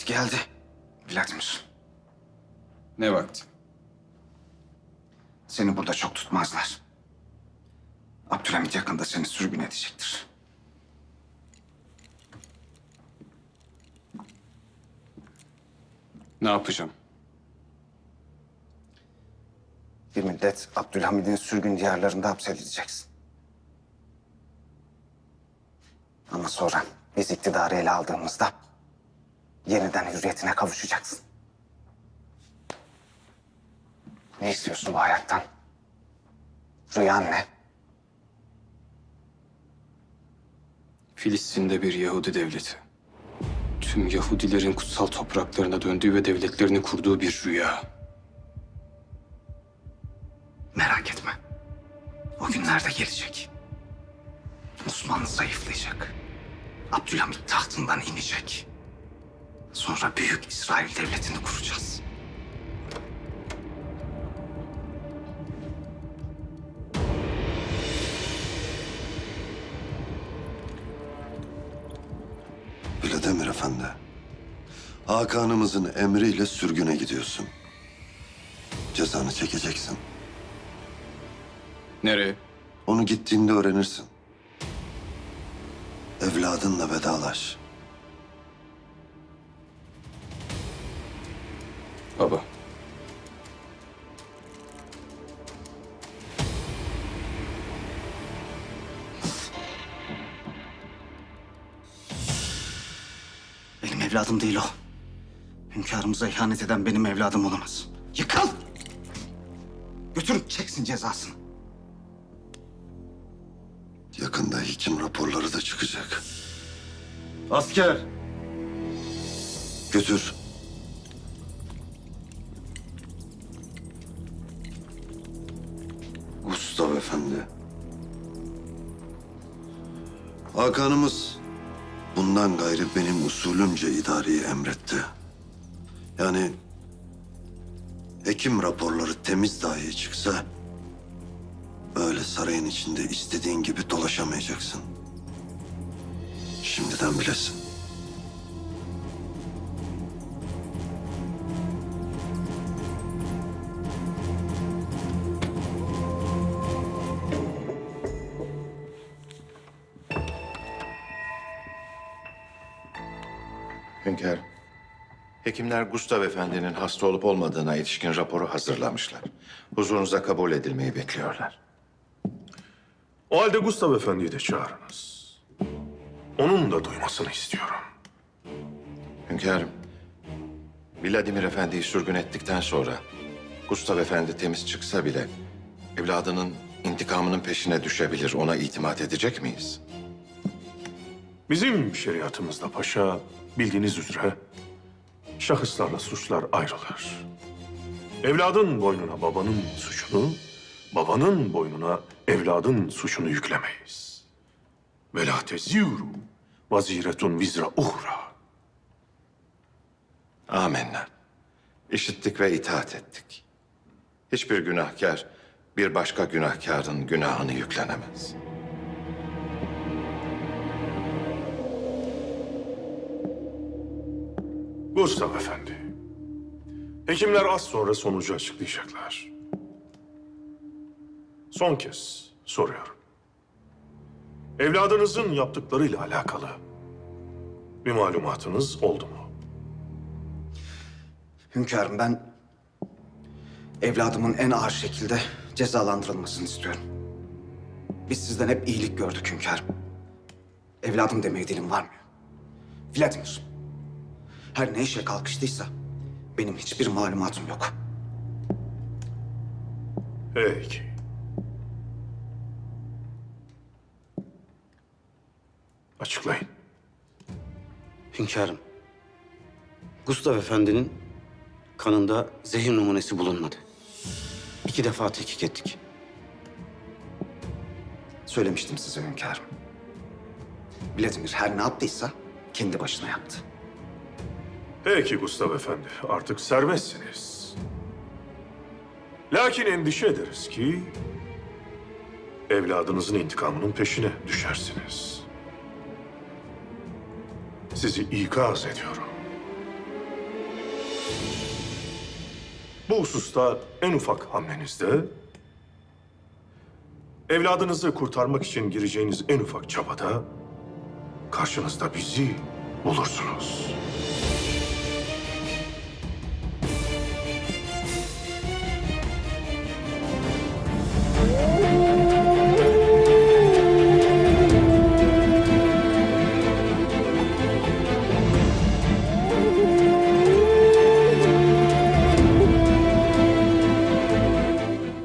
Vakit geldi. Vladimir, Ne vakti? seni burada çok tutmazlar. Abdülhamit yakında seni sürgün edecektir. Ne yapacağım? Bir müddet Abdülhamid'in sürgün diyarlarında hapsedileceksin. Ama sonra biz iktidarı ele aldığımızda yeniden hürriyetine kavuşacaksın. Ne istiyorsun bu hayattan? Rüyan ne? Filistin'de bir Yahudi devleti. Tüm Yahudilerin kutsal topraklarına döndüğü ve devletlerini kurduğu bir rüya. Merak etme. O günler de gelecek. Osmanlı zayıflayacak. Abdülhamit tahtından inecek. Sonra Büyük İsrail Devleti'ni kuracağız. Vladimir Efendi. Hakan'ımızın emriyle sürgüne gidiyorsun. Cezanı çekeceksin. Nereye? Onu gittiğinde öğrenirsin. Evladınla vedalaş. Baba. Benim evladım değil o. Hünkârımıza ihanet eden benim evladım olamaz. Yıkıl! Götürüp çeksin cezasını. Yakında hekim raporları da çıkacak. Asker! Götür. Gustav Efendi. Hakan'ımız bundan gayrı benim usulümce idareyi emretti. Yani hekim raporları temiz dahi çıksa öyle sarayın içinde istediğin gibi dolaşamayacaksın. Şimdiden bilesin. Hünkârım, hekimler Gustav Efendi'nin hasta olup olmadığına ilişkin raporu hazırlamışlar. Huzurunuza kabul edilmeyi bekliyorlar. O halde Gustav Efendi'yi de çağırınız. Onun da duymasını istiyorum. Hünkârım, Vladimir Efendi'yi sürgün ettikten sonra Gustav Efendi temiz çıksa bile evladının intikamının peşine düşebilir. Ona itimat edecek miyiz? Bizim şeriatımızda paşa bildiğiniz üzere şahıslarla suçlar ayrılır. Evladın boynuna babanın suçunu, babanın boynuna evladın suçunu yüklemeyiz. Ve teziru vaziretun vizra uhra. Amenna. İşittik ve itaat ettik. Hiçbir günahkar bir başka günahkarın günahını yüklenemez. Gustav Efendi. Hekimler az sonra sonucu açıklayacaklar. Son kez soruyorum. Evladınızın yaptıklarıyla alakalı bir malumatınız oldu mu? Hünkârım ben evladımın en ağır şekilde cezalandırılmasını istiyorum. Biz sizden hep iyilik gördük hünkârım. Evladım demeye dilim varmıyor. Vladimir, her ne işe kalkıştıysa benim hiçbir malumatım yok. Peki. Açıklayın. Hünkârım, Gustav Efendi'nin kanında zehir numunesi bulunmadı. İki defa tetkik ettik. Söylemiştim size hünkârım. Vladimir her ne yaptıysa kendi başına yaptı. Peki Gustav Efendi, artık serbestsiniz. Lakin endişe ederiz ki... ...evladınızın intikamının peşine düşersiniz. Sizi ikaz ediyorum. Bu hususta en ufak hamlenizde evladınızı kurtarmak için gireceğiniz en ufak çabada karşınızda bizi bulursunuz.